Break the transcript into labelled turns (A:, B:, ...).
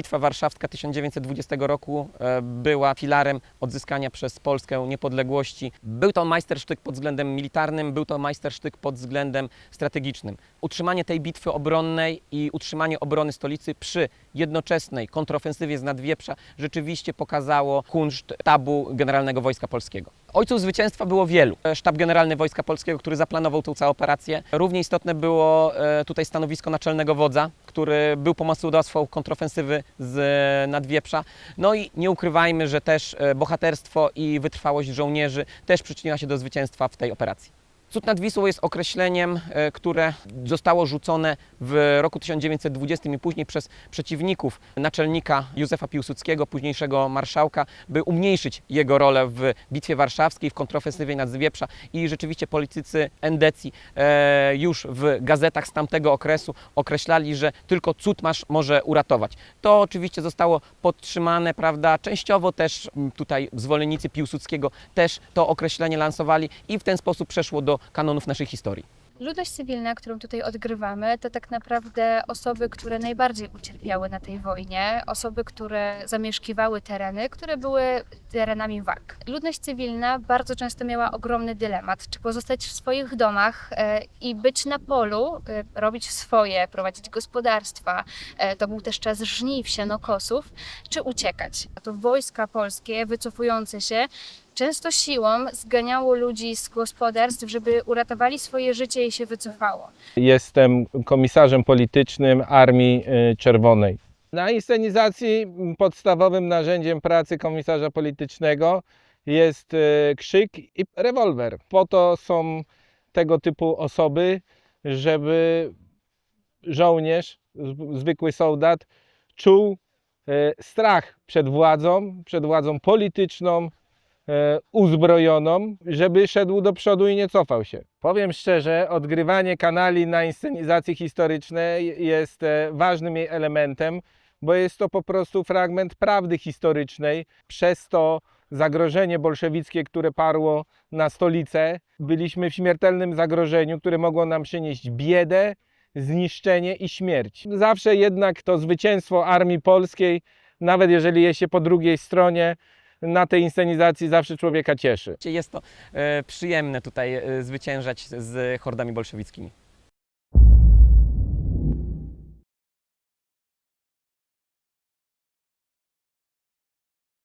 A: Bitwa Warszawska 1920 roku e, była filarem odzyskania przez Polskę niepodległości. Był to majstersztyk pod względem militarnym, był to majstersztyk pod względem strategicznym. Utrzymanie tej bitwy obronnej i utrzymanie obrony stolicy przy jednoczesnej kontrofensywie z Nadwieprza rzeczywiście pokazało kunszt sztabu Generalnego Wojska Polskiego. Ojców zwycięstwa było wielu. E, Sztab Generalny Wojska Polskiego, który zaplanował tę całą operację. Równie istotne było e, tutaj stanowisko naczelnego wodza, który był pomysłodawcą kontrofensywy z Nadwieprza. No i nie ukrywajmy, że też e, bohaterstwo i wytrwałość żołnierzy też przyczyniła się do zwycięstwa w tej operacji. Cud nad Wisłą jest określeniem, e, które zostało rzucone w roku 1920 i później przez przeciwników naczelnika Józefa Piłsudskiego, późniejszego marszałka, by umniejszyć jego rolę w Bitwie Warszawskiej, w kontrofensywie nad Zwieprza i rzeczywiście politycy endecji już w gazetach z tamtego okresu określali, że tylko cud masz może uratować. To oczywiście zostało podtrzymane, prawda, częściowo też tutaj zwolennicy Piłsudskiego też to określenie lansowali i w ten sposób przeszło do kanonów naszej historii.
B: Ludność cywilna, którą tutaj odgrywamy, to tak naprawdę osoby, które najbardziej ucierpiały na tej wojnie, osoby, które zamieszkiwały tereny, które były terenami walk. Ludność cywilna bardzo często miała ogromny dylemat, czy pozostać w swoich domach e, i być na polu, e, robić swoje, prowadzić gospodarstwa. E, to był też czas żniw, sianokosów, czy uciekać. A to wojska polskie wycofujące się często siłą zganiało ludzi z gospodarstw, żeby uratowali swoje życie i się wycofało.
C: Jestem komisarzem politycznym Armii y, Czerwonej. Na inscenizacji podstawowym narzędziem pracy komisarza politycznego jest y, krzyk i rewolwer. Po to są tego typu osoby, żeby żołnierz, zwykły soldat czuł y, strach przed władzą, przed władzą polityczną, uzbrojoną, żeby szedł do przodu i nie cofał się. Powiem szczerze, odgrywanie kanali na inscenizacji historycznej jest e, ważnym jej elementem, bo jest to po prostu fragment prawdy historycznej. Przez to zagrożenie bolszewickie, które parło na stolicę, byliśmy w śmiertelnym zagrożeniu, które mogło nam przynieść biedę, zniszczenie i śmierć. Zawsze jednak to zwycięstwo armii polskiej, nawet jeżeli jest się po drugiej stronie, na tej inscenizacji zawsze człowieka cieszy.
A: Jest to e, przyjemne tutaj e, zwyciężać z hordami bolszewickimi.